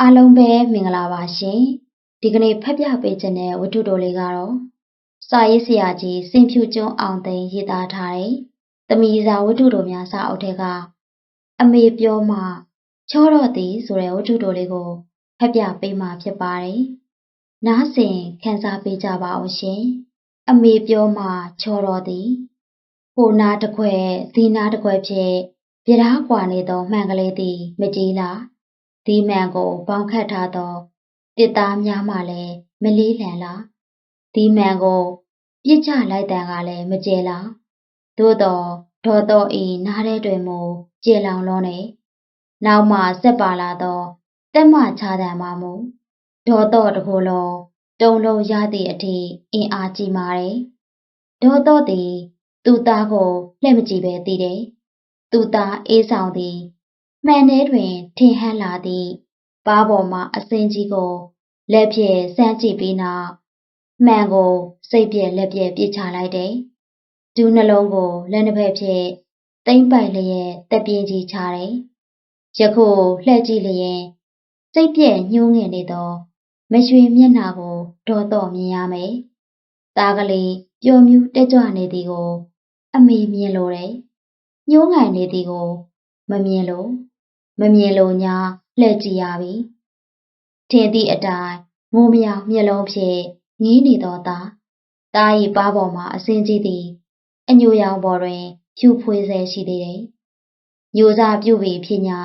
အားလုံးပဲမင်္ဂလာပါရှင်ဒီကနေ့ဖတ်ပြပေးခြင်းတဲ့ဝတ္ထုတိုလေးကတော့စာရေးဆရာကြီးစင်ဖြူကျွန်းအောင်သိန်းရေးသားထားတဲ့သမီးစာဝတ္ထုတိုများစာအုပ်ထဲကအမေပြောမှချောတော့သည်ဆိုတဲ့ဝတ္ထုတိုလေးကိုဖတ်ပြပေးမှာဖြစ်ပါတယ်နားဆင်ခန်းစားပေးကြပါအောင်ရှင်အမေပြောမှချောတော့သည်ဟိုနာတစ်ခွဲဒီနာတစ်ခွဲဖြင့်ပြဓာကွာနေသောမှန်ကလေးသည်မကြည်လား ဒီမှန်ကိုပေါင်းခတ်ထားသောတစ်သားများမှလည်းမလေးလံလားဒီမှန်ကိုပြစ်ချလိုက်တန်ကလည်းမကျဲလားသို့တော်ဒေါ်တော်ဤနားထဲတွင်မူကျေလောင်လုံးနေနောက်မှဆက်ပါလာသောတက်မချတံမှမူဒေါ်တော်တကိုယ်လုံးတုံလုံးရသည့်အထိအင်အားကြီးမာတယ်ဒေါ်တော်သည်သူ့သားကိုလှည့်မကြည့်ပဲသိတယ်သူ့သားအေးဆောင်သည် မှန်ထဲတွင် ထင်ဟပ်လာသည့်ပါးပေါ်မှအစင်းကြီးကိုလက်ဖြင့်စမ်းကြည့်ပြီးနောက်မှန်ကိုစိတ်ပြက်လက်ပြက်ပြစ်ချလိုက်တယ်။ဒူးနှလုံးကိုလက်နှစ်ဖက်ဖြင့်တိမ့်ပိုက်လျက်တက်ပြင်းကြီးချတယ်။ယခုလှည့်ကြည့်လျင်စိတ်ပြက်ညှိုးငင်နေသောမရွှေမျက်နှာကိုဒေါ်တော့မြင်ရမယ်။သားကလေးပျော်မြူးတက်ကြွနေသည်ကို အမေမြင်လိုတယ်။ညှိုးငိုင်နေသည်ကို မမြင်လို့ မမြင်လို့ညာလှည့်ကြည့်ရပြီထင်သည့်အတိုင်းငိုမြောင်မျက်လုံးဖြင့်ငီးနေသောသားသား၏ပါးပေါ်မှအစင်းကြီးသည်အညိုရောင်ပေါ်တွင်ဖြူဖွေးဆဲရှိသေးတယ်ညိုစားပြုတ်ပြီးဖြစ်ညာ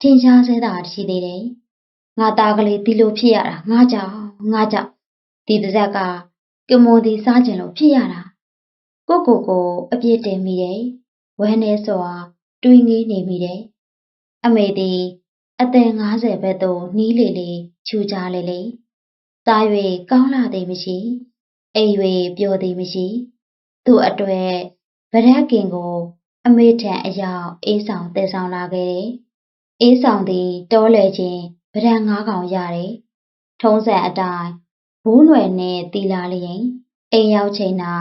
ထင်ရှားဆဲတာရှိသေးတယ်ငါသားကလေးဒီလိုဖြစ်ရတာငါကြောင့်ငါကြောင့်ဒီတစ်ဆက်ကကမွန်ဒီစားကျင်လို့ဖြစ်ရတာကိုကိုကိုအပြစ်တင်မိတယ်ဝမ်းနေစွာတွေးငေးနေမိတယ် အမေသည်အသက်50ဘက်သို့နီးလေလေခြူကြလေလေစား၍ကောင်းလာသည်မရှိအိမ်၍ပျော်သည်မရှိ သူ့အတွေ့ဗရက်ခင်ကို အမေထံအရောက်အေးဆောင်တည်ဆောင်လာခဲ့တယ်အေးဆောင်သည်တောလေချင်းဗရက်ငါးကောင်ရတယ်ထုံးစံအတိုင်းဘူးနွယ်နှင့်တီလာလျင်အိမ်ရောက်ချိန်၌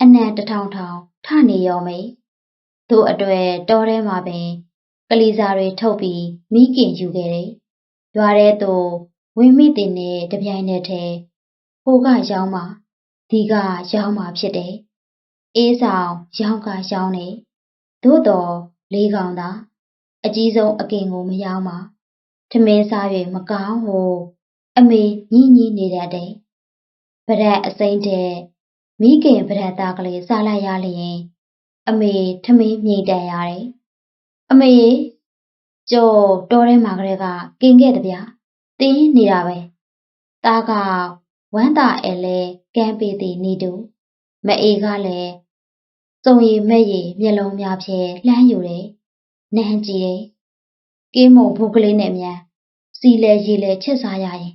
အနံတထောင်ထောင်ထနေရောမေသူ့အတွေ့တောထဲမှာပင် ကလေးစားတွေထုတ်ပြီးမိခင်ယူခဲ့တယ်။ရွာထဲသို့ဝင်းမိတင်နဲ့တပြိုင်နက်တည်းဟိုကရောင်းမှဒီကရောင်းမှဖြစ်တယ်။အေးဆောင်ရောင်းကရောင်းနေသို့တော်လေးကောင်သာအကြီးဆုံးအကင်ကိုမရောင်းပါထမင်းစား၍မကောင်းဟိုအမေညှိညှိနေတတ်တယ်။ဗရက်အစိမ့်တဲ့မိခင်ဗရက်သားကလေးစားလိုက်ရလျင် အမေထမင်းမြိတ်တန်ရတယ် အမေရေကျော်တော်ထဲမှာကလေးကကင်ခဲ့တဗျာတင်းနေတာပဲတားကဝမ်းသာအဲလဲကမ်းပေးသည်နေတူမအေကလည်းစုံရည်မဲ့ရည်မျက်လုံးများဖြင့်လှမ်းယူတယ်နန်းကြည့်တယ်ကင်းမုံဖုတ်ကလေးနဲ့မြန်စီလဲရီလဲချက်စားရရင်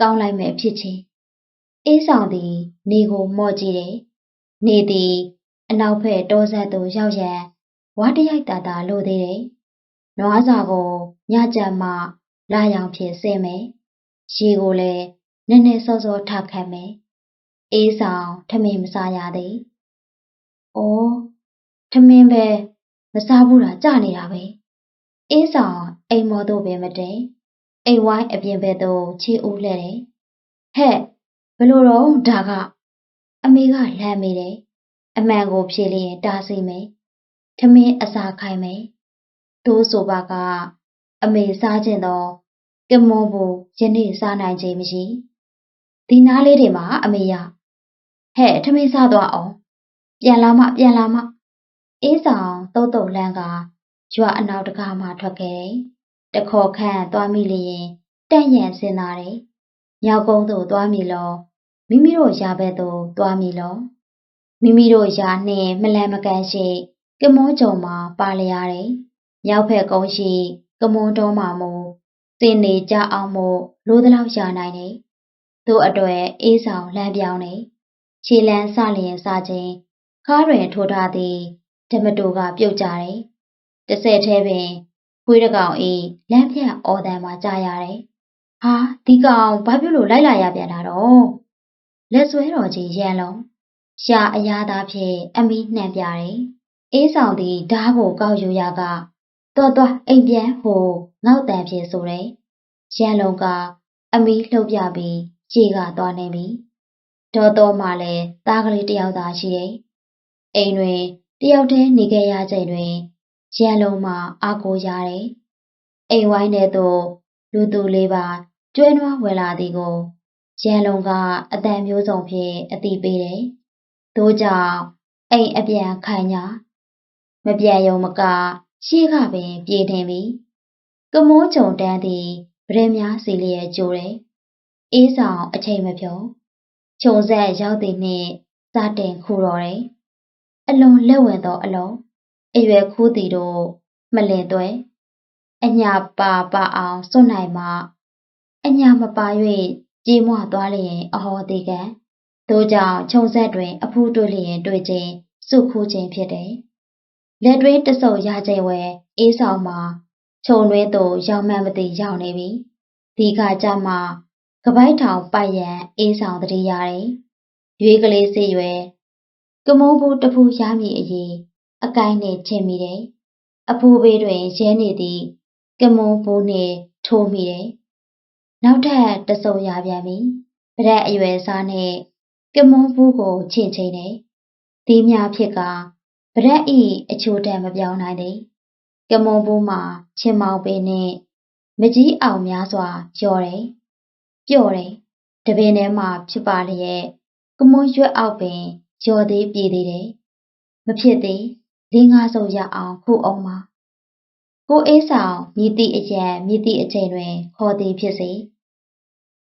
ကောင်းလိုက်မယ်ဖြစ်ချင်းအေးဆောင်သည် နေကိုမော့ကြည့်တယ်နေသည်အနောက်ဘက်တောဆက်သို့ရောက်ရန် ဝါတရိုက်တာတာလိုသေးတယ်။နွားစာကိုညကြမှလာရောင်ဖြစ်ဆင်းမယ်။ရေကိုလည်းနည်းနည်းစောစောထခတ်မယ်။အေးဆောင်ထမင်းမစားရသေး။အိုးထမင်းပဲမစားဘူးလားကြနေတာပဲ။အေးဆောင်အိမ်မော်တို့ပဲမတဲ။အိမ်ဝိုင်းအပြင်ဘက်သို့ခြေဦးလှဲ့တယ်။ဟဲ့ဘလို့တော့ဒါကအမေကလမ်းမိတယ်။အမှန်ကိုဖြေလျင်တားစီမယ်။ ထမင်းအစာခိုင်းမယ်။သိုးဆိုပါကအမေစားခြင်းတော့ကမွန်ဘူယနေ့စားနိုင်ခြင်းမရှိ။ဒီနားလေးတွေမှာအမေရဟဲ့ထမင်းစားသွားအောင်။ပြန်လာမှပြန်လာမှအေးဆောင်တုတ်တုတ်လန်းကရွာအနောက်တကားမှထွက်ခဲ့တယ်။တခေါ်ခန့်သွားမိလျင်တန့်ရန်စင်လာတယ်။မြောက်ကုန်းသို့သွားမိလောမိမိတို့ရာဘက်သို့သွားမိလောမိမိတို့ရာနှင့်မလန်မကန်ရှိ ကမွန်းကြုံမှာပါလျရတယ်။မြောက်ဖက်ကုန်းရှိကမွန်းတော်မှာမို့စင်နေကြအောင်မို့လိုသလောက်ရနိုင်တယ်။သူ့အတွေ့အေးဆောင်လမ်းပြောင်းနေခြေလန်းစလျင်စခြင်းခါးတွင်ထိုးထားသည်ဓမတိုကပြုတ်ကြတယ်။တစ်ဆက်သေးပင်ခွေးတကောင်အေးလမ်းဖြတ်အော်တန်မှာကြာရတယ်။ဟာဒီကောင်ဘာဖြစ်လို့လိုက်လာရပြန်တာတော့လက်ဆွဲတော်ကြီးရန်လုံးရှာအရာသားဖြင့်အမီနှံပြတယ်။ အေးဆောင်သည်ဓားကိုကောက်ယူရကတော်တော်အိမ်ပြန်ဟိုငေါက်တန်ဖြင့်ဆိုတယ်။ရန်လုံးကအမီးလှုပ်ပြပြီးခြေကသွားနေပြီဒေါ်တော်မှလည်းသားကလေးတယောက်သာရှိတယ်အိမ်တွင်တယောက်တည်းနေခဲ့ရချိန်တွင်ရန်လုံးမှအားကိုရတယ်အိမ်ဝိုင်းထဲသို့လူသူလေးပါကျွဲနွားဝင်လာသည်ကိုရန်လုံးကအတန်မျိုးစုံဖြင့်အတိပေးတယ်။သို့ကြောင့်အိမ်အပြန်ခံညာ မပြန်ယုံမကရှေ့ကပင်ပြေးနေပြီ။ကမိုးကြုံတန်းသည်ဗရဲများစီလျက်ကြိုတယ်။အေးဆောင်အချိန်မဖြုံခြုံဆက်ရောက်သည်နှင့်စတင်ခူတော်တယ်။အလွန်လက်ဝင်သောအလုံးအရွယ်ခူးသည်တို့မလင်သွဲအညာပါပါအောင်စွန့်နိုင်မှအညာမပါ၍ကြေးမွသွားလျင်အဟောသေးကံသို့ကြောင့်ခြုံဆက်တွင် အဖူးတွေ့လျင်တွေ့ခြင်းစုခူးခြင်းဖြစ်တယ် လက်တွင်းတဆုပ်ရခြင်းဝဲအေးဆောင်မှာခြုံတွင်းသို့ရောက်မှန်းမသိရောက်နေပြီဒီခါကျမှကပိုက်ထောင်ပိုက်ရန်အေးဆောင်တတိရတယ်ရွေးကလေးစေရွယ်ကမုံဘူးတဖူးရမည်အရေးအကိုင်းနဲ့ချင်းမိတယ်အဖိုးဘေးတွင်ရဲနေသည့်ကမုံဘူးနှင့်ထိုးမိတယ်နောက်ထပ်တစုံရပြန်ပြီပရက်အရွယ်စားနှင့်ကမုံဘူးကိုချင့်ချင်းတယ်ဒီမြဖြစ်က ပရက်ဤအချိုတံမပြောင်းနိုင်သည်ကမုံဘူးမှာချင်းမောင်ပင်နှင့်မကြီးအောင်များစွာကြော်တယ်ပျော့တယ်တပင်ထဲမှာဖြစ်ပါလျက်ကမွန်ရွက်အောက်ပင်ကြော်သေးပြေးသေးတယ်မဖြစ်သေးလေးငါးစုံရအောင်ခုအောင်ပါကိုအေးဆောင်မြည်သည့်အရန်မြည်သည့်အချိန်တွင် ခေါ်သည်ဖြစ်စေ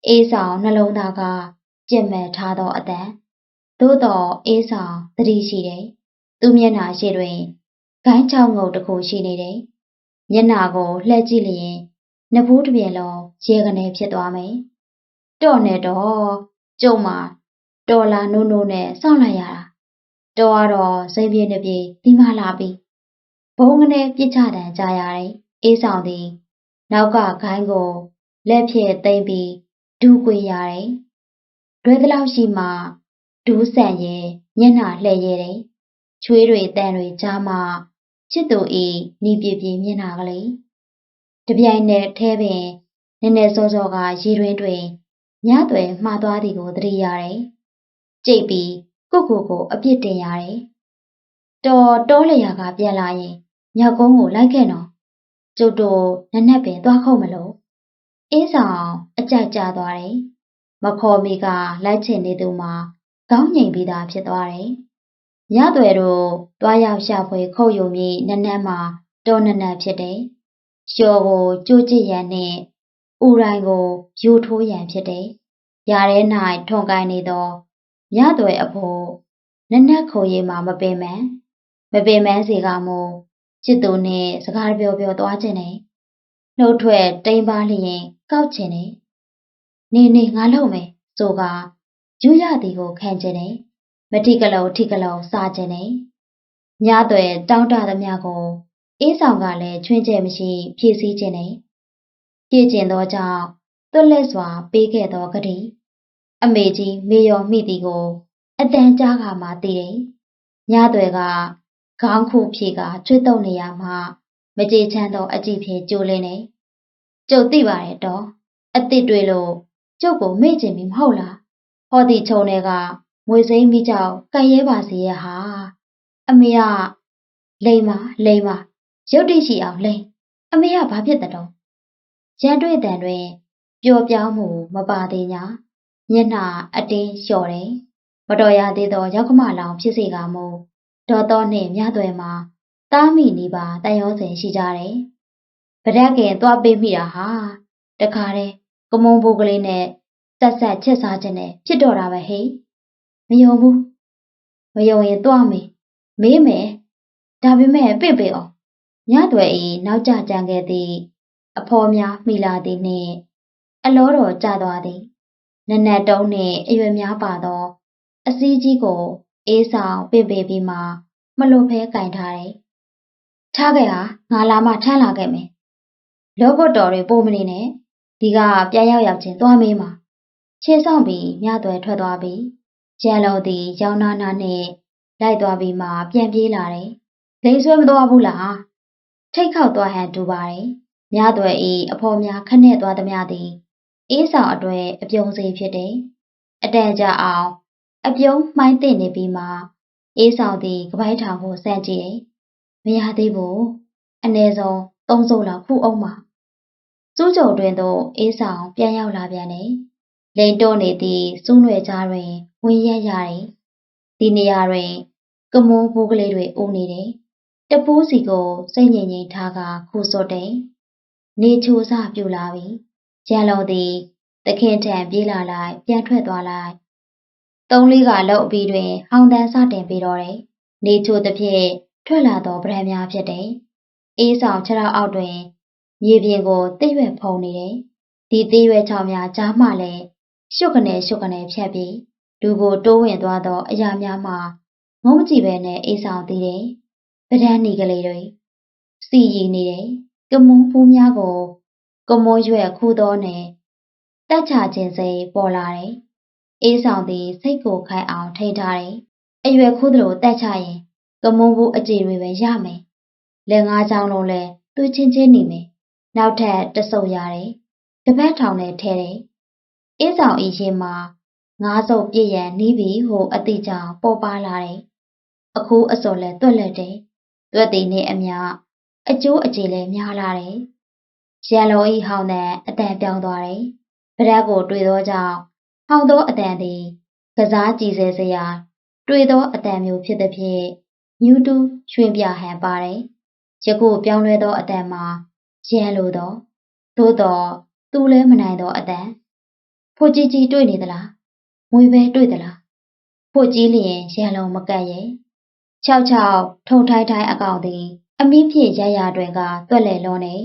အေးဆောင်နှလုံးသားကကြက်မှန်ထားသောအတန်သို့တော်အေးဆောင်သတိရှိတယ် သူမျက်နှာရှိတွင်ဂိုင်းချောင်းငုတ်တစ်ခုရှိနေတယ်မျက်နှာကိုလှည့်ကြည့်လျင်နဘူးတစ်ပြင်လုံးရေကနေဖြစ်သွားမယ်တော့နဲ့တော့ကျုံမှာတော်လာနိုးနိုးနဲ့စောင့်လိုက်ရတာတော်ကတော့စိတ်ပြေနေပြေဒီမှလာပြီဘုံကနေပြစ်ချတန်ကြရတယ်အေးဆောင်သည်နောက်ကဂိုင်းကိုလက်ဖြင့်သိမ့်ပြီးဒူးကွေရတယ်လွယ်သလောက်ရှိမှဒူးဆန်ရဲ့မျက်နှာလှည့်ရဲတယ် ချွေးတွေတန်တွေကြားမှချစ်သူဤနီးပြပြမျက်နှာကလေးတပြိုင်နက်ထဲပင်နည်းနည်းစောစောကရေတွင်တွင်ညသွဲမှားသွားသည်ကိုသတိရတယ်ကြိတ်ပြီးကိုကိုကိုအပြစ်တင်ရတယ်တော်တောလျာကပြန်လာရင်မြောက်ကုန်းကိုလိုက်ခဲ့နော်ကျုပ်တို့နက်နက်ပင်သွားခုတ်မလို့အေးဆောင်အကြိုက်ကြသွားတယ်မခေါ်မီကလိုက်ချင်နေသူမှာကောင်းငိမ်ပြီးသားဖြစ်သွားတယ် ညသွဲတို့တွားရောက်ရှာဖွေခုတ်ယုံပြီးနက်နက်မှာတော်နက်နက်ဖြစ်တယ်လျှော်ကိုကြိုးကြည့်ရန်နဲ့ဥရိုင်းကိုယူထိုးရန်ဖြစ်တယ်။ရာထဲ၌ထွန်ကိုင်းနေသောညသွဲအဖို့နက်နက်ခုံရီမှာမပင်မန်းမပင်မန်းစီကမူချစ်သူနှင့်စကားပြောပြောသွားခြင်းနဲ့နှုတ်ထွက်တိမ်ပါလျင်ကောက်ခြင်းနဲ့နေနေငါလုံးမယ်ဆိုကယူရသည်ကိုခံခြင်းနဲ့ မတိကလုံးထိကလုံးစားခြင်းနဲ့ညသွဲတောင်းတသမျှကိုအေးဆောင်ကလည်းချွင်းကျဲမရှိဖြည့်ဆည်းခြင်းနဲ့ဖြည့်ကျင်သောကြောင့်သွက်လက်စွာပေးခဲ့သောဂတိအမေကြီးမေယောမိသည်ကိုအတန်ကြားကမှသိတယ်။ညသွဲကခေါင်းခုဖြေကချွတ်တုံနေရမှမကြေချမ်းသောအကြည့်ဖြေကြိုးလင်းနေ။ကျုပ်သိပါတယ်တော့အစ်စ်တွေလို့ကျုပ်ကိုမေ့ချင်ပြီမဟုတ်လား။ဟောဒီချုံတွေက ငွေစိမ့်မိကြောက်ကဲရဲပါစီရဲ့ဟာအမေကလိမ္မာလိမ္မာရုတ်တိရှိအောင်လိမ့်အမေကဘာဖြစ်တဲ့တော့ရန်တွေ့တန်တွင်ပျော်ပြောင်းမှုမပါသေးညာမျက်နှာအတင်းလျှော်တယ်မတော်ရသေးသောရောက်ကမလောင်ဖြစ်စေကမူဒေါ်တော်နှင့်မြသွဲမှာတားမိနေပါတန်ရောစင်ရှိကြတယ်ဗဒက်ကင်သွားပေးမိတာဟာတခါတည်းကမုံဘိုးကလေးနဲ့ဆက်ဆက်ချက်စားခြင်းနဲ့ဖြစ်တော့တာပဲဟေ့ မယုံဘူးမယုံရင်သွားမေးမေးမယ်ဒါပေမဲ့ပြင့်ပေအောင်ညသွဲဤနောက်ကျကြံခဲ့သည် အဖော်များမိလာသည်နှင့်အလောတော်ကျသွားသည်နနတ်တုံးနှင့်အရွယ်များပါသော အစည်းကြီးကိုအေးဆောင်ပင့်ပေပြီးမှမလွတ်ဖဲကင်ထားတယ်။ထားခဲ့ဟာငါလာမှထမ်းလာခဲ့မယ်။လောဘတော်တွေပို့မနေနဲ့ဒီကပြန်ရောက်ရောက်ချင်းသွားမေးမှာခြေဆောင်ပြီးမြသွဲထွက်သွားပြီး ရန်လုံးသည်ရောင်နာနာနဲ့လိုက်သွားပြီးမှပြန်ပြေးလာတယ်။လိန်ဆွဲမသွားဘူးလား။ထိတ်ခေါက်သွားဟန်တူပါတယ်မြသွဲဤအဖော်များခနဲ့သွားသည်များသည်အေးဆောင်အတွေ့အပြုံးစေဖြစ်တယ်။အတန်ကြာအောင် အပြုံးမှိုင်းသိမ့်နေပြီးမှအေးဆောင်သည်ကပိုက်ထောင်ကိုစမ်းကြည့်တယ်။မရသေးဘူး။အနည်းဆုံးသုံးစုပ်လောက်ခုအောင်ပါ။စူးကြုံတွင်သို့အေးဆောင်ပြန်ရောက်လာပြန်တယ်။ လိန်တော့နေသည့်စူးနွယ်ကြားတွင်ဝင်ရက်ရတယ်။ဒီနေရာတွင် ကမွန်းဘူးကလေးတွေအိုးနေတယ်။တပူးစီကိုစိတ်ငြိမ်ငြိမ်ထားကခူစွတ်တယ်။နေချိုစပြူလာပြီ။ကျန်လုံးသည်တခင်ထံပြေးလာလိုက်ပြန်ထွက်သွားလိုက်။သုံးလေးကလောက်အပြီးတွင်ဟောင်းတန်းစတင်ပြီးတော့တယ်။နေချိုတစ်ဖြစ်ထွက်လာသောဗရန်များဖြစ်တယ်။အေးဆောင်ခြေထောက်အောက်တွင်မြေပြင်ကိုတိတ်ရွက်ဖုံနေတယ်။ဒီတိတ်ရွက်ချောင်များကြားမှလည်း ရှုပ်ကနေရှုပ်ကနေဖြတ်ပြီးလူကိုတိုးဝင်သွားသောအရာများမှာငုံမကြည့်ပဲနဲ့အေးဆောင်သေးတယ်။ပဒန်းနီကလေးတွေစီရီနေတယ်။ကမွန်းဖူးများကိုကမိုးရွက်ခူးသောနဲ့တက်ချခြင်းစိတ်ပေါ်လာတယ်။အေးဆောင်သည်စိတ်ကိုခိုင်အောင်ထိန်းထားတယ်။အရွယ်ခူးသလိုတက်ချရင်ကမွန်းဖူးအကြည်တွေပဲရမယ်။လက်ငါးချောင်းလုံးလဲသူ့ချင်းချင်းနေမယ်။နောက်ထပ်တဆုပ်ရတယ်။တပတ်ထောင်နဲ့ထဲတယ်။ အေးဆောင်ဤရင်မှာငါးစုပ်ပြည့်ရန်နီးပြီဟုအတိကြောင်ပေါ်ပါလာတယ်။အခုအစော်လဲတွက်လက်တယ်။တွက်သည်နဲ့အမျှအကျိုးအကျေလဲများလာတယ်။ရန်လုံးဤဟောင်းတဲ့အတန်ပြောင်းသွားတယ်။ဗရက်ကိုတွေ့သောကြောင့်ဟောင်းသောအတန်သည်ကစားကြည်စဲစရာတွေ့သောအတန်မျိုးဖြစ်သည်ဖြင့်ညူတူရွှင်ပြဟန်ပါတယ်။ယခုပြောင်းလဲသောအတန်မှာရန်လိုသောသို့တော်သူလဲမနိုင်သောအတန် ဖို့ကြီးကြီးတွေ့နေသလားငွေပဲတွေ့သလားဖို့ကြီးလျင်ရန်လုံးမကတ်ရဲ့၆၆ထုံထိုင်းထိုင်းအကောင်သည်အမိဖြင့်ရရတွင်ကတွက်လေလုံးနေ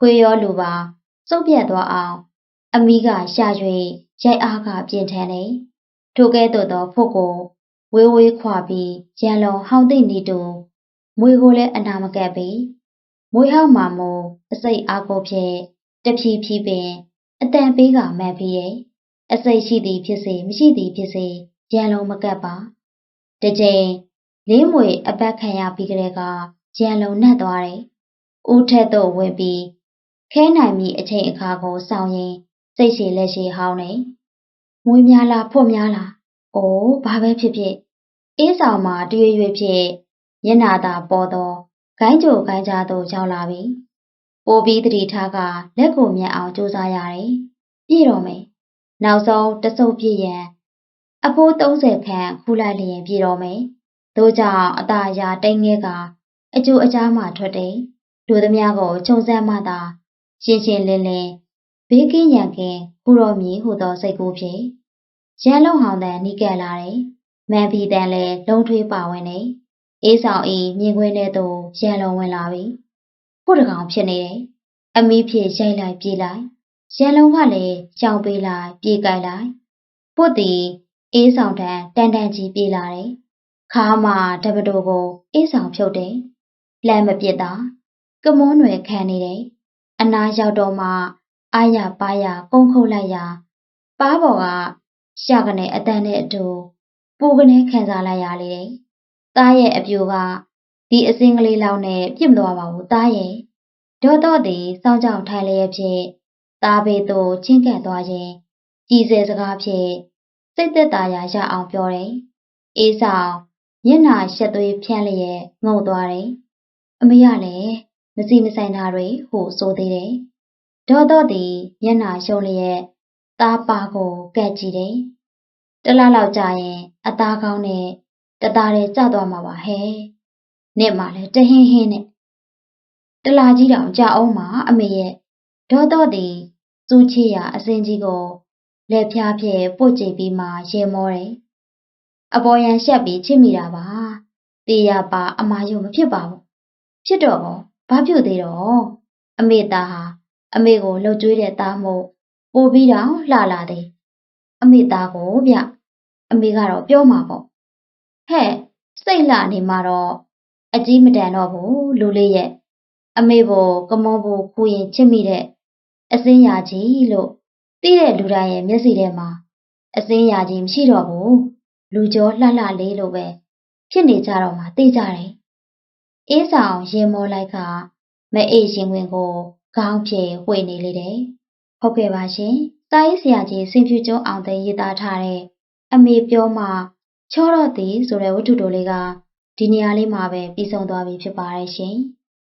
ခွေရောလူပါစုပ်ပြတ်သွားအောင် အမိကရှာ၍ရိုက်အားကပြင်းထန်နေထိုကဲ့သို့သောဖို့ကိုဝေးဝေးခွာပြီးရန်လုံးဟောင်းသိမ့်နေတူမွေကိုလည်းအနာမကက်ပြီးမွေဟောက်မှာမို့အစိတ်အားကိုဖြင့်တဖြည်းဖြည်းပင်အတန်ပေးကမှန်ပြီးရဲ့ အစိတ်ရှိသည်ဖြစ်စေမရှိသည်ဖြစ်စေရန်လုံးမကပ်ပါတကြိမ်လင်းမွေအပတ်ခံရပြီးကလေးကရန်လုံးနှက်သွားတယ်ဦးထက်သို့ဝင်ပြီးခဲနိုင်မိအချိန်အခါကိုစောင့်ရင်စိတ်ရှည်လက်ရှည်ဟောင်းနေမွေးများလားဖွတ်များလားအိုးဘာပဲဖြစ်ဖြစ်အေးဆောင်မှာတရွေ့ရွေ့ဖြစ်မျက်နာသာပေါ်တော့ဂိုင်းကြိုဂိုင်းကြားသို့ရောက်လာပြီပိုပြီးတတိထားကလက်ကိုမြတ်အောင်ကြိုးစားရတယ်ပြည့်တော့မယ် နောက်ဆုံးတဆုပ်ပြည့်ရန်အဖိုး30ခန့်ခူးလိုက်လျင်ပြည့်တော့မယ်။တို့ကြောင့်အตาရာတိတ်ငဲကအကျိုးအကြားမှထွက်တယ်။လူသမားကိုခြုံစမ်းမှသာရှင်းရှင်းလင်းလင်းဘေးကင်းရန်ကင်းခူတော်မီဟူသောစိတ်ကူးဖြင့်ရန်လုံဟောင်းတန်နီးကပ်လာတယ်။မန်ဖီတန်လည်းလုံးထွေးပါဝင်နေ။အေးဆောင်အေးမြင်ခွင်းထဲသို့ရန်လုံဝင်လာပြီ။ဖို့တကောင်ဖြစ်နေတယ်။အမီးဖြစ်ရိုက်လိုက်ပြေးလိုက် ရန်လုံးကလည်းရှောင်ပေးလိုက်ပြေးကြိုက်လိုက်ဖို့သည်အေးဆောင်တန်တန်တန်ကြီးပြေးလာတယ်ခါမှတပတိုကိုအေးဆောင်ဖြုတ်တယ်လမ်းမပြစ်တာကမွန်းွယ်ခံနေတယ်အနာရောက်တော့မှအာရပါရကုန်းခုတ်လိုက်ရာပါးပေါ်ကရှာကနေအတန်နဲ့အတူပူကနေခံစားလိုက်ရလေတယ်သားရဲ့အပြိုကဒီအစင်းကလေးလောက်နဲ့ပြစ်မသွားပါဘူးသားရဲ့ဒေါတော့သည်စောင်းကြောင်ထိုင်လျက်ဖြင့် သားဘေးသို့ချင်းကပ်သွားရင်ကြည်စဲစကားဖြင့်စိတ်သက်သာရာရအောင်ပြောတယ်။အေးဆောင်မျက်နာရှက်သွေးဖြန်းလျက်ငုံသွားတယ်။အမေရလည်းမစီမဆိုင်တာတွေဟိုဆိုသေးတယ်။ဒေါတော့သည်မျက်နာရှုံးလျက်သားပါကိုကက်ကြည့်တယ်။တလားလောက်ကြာရင်အသားကောင်းနဲ့တသားတဲ့ကျသွားမှာပါဟဲ့။နေ့မှလည်းတဟင်းဟင်းနဲ့တလာကြီးတောင်ကြာအောင်မှာအမေရဲ့ ဒေါတော့သည်စူးချေရာအစင်းကြီးကိုလက်ဖြားဖြင့်ပုတ်ကြည့်ပြီးမှရေမောတယ်။အပေါ်ရန်ရှက်ပြီးချစ်မိတာပါ။တေးရပါအမာယုံမဖြစ်ပါဘူး။ဖြစ်တော့ကောဘာပြုတ်သေးတော့အမေသားဟာအမေကိုလှုပ်ကြွေးတဲ့သားမို့ပို့ပြီးတော့လှလာတယ်။အမေသားကိုဗျအမေကတော့ပြောမှာပေါ့။ဟဲ့စိတ်လှနေမှာတော့အကြီးမတန်တော့ဘူးလူလေးရဲ့အမေဘိုကမွန်ဘိုခူရင်ချစ်မိတဲ့ အစင်းရာကြီးလို့သိတဲ့လူတိုင်းရဲ့မျက်စိထဲမှာအစင်းရာကြီးမရှိတော့ဘူးလူကြောလှလှလေးလိုပဲဖြစ်နေကြတော့မှသိကြတယ်အေးဆောင်ရင်မောလိုက်ကမအေးရှင်ဝင်ကိုခေါင်းဖြေဝှေ့နေလေတယ်။ဟုတ်ကဲ့ပါရှင်။စာရေးဆရာကြီးစင်ဖြူကျွန်းအောင်သိန်းရေးသားထားတဲ့အမေပြောမှချောတော့သည်ဆိုတဲ့ဝတ္ထုတိုလေးကဒီနေရာလေးမှာပဲပြီးဆုံးသွားပြီဖြစ်ပါတယ်ရှင်။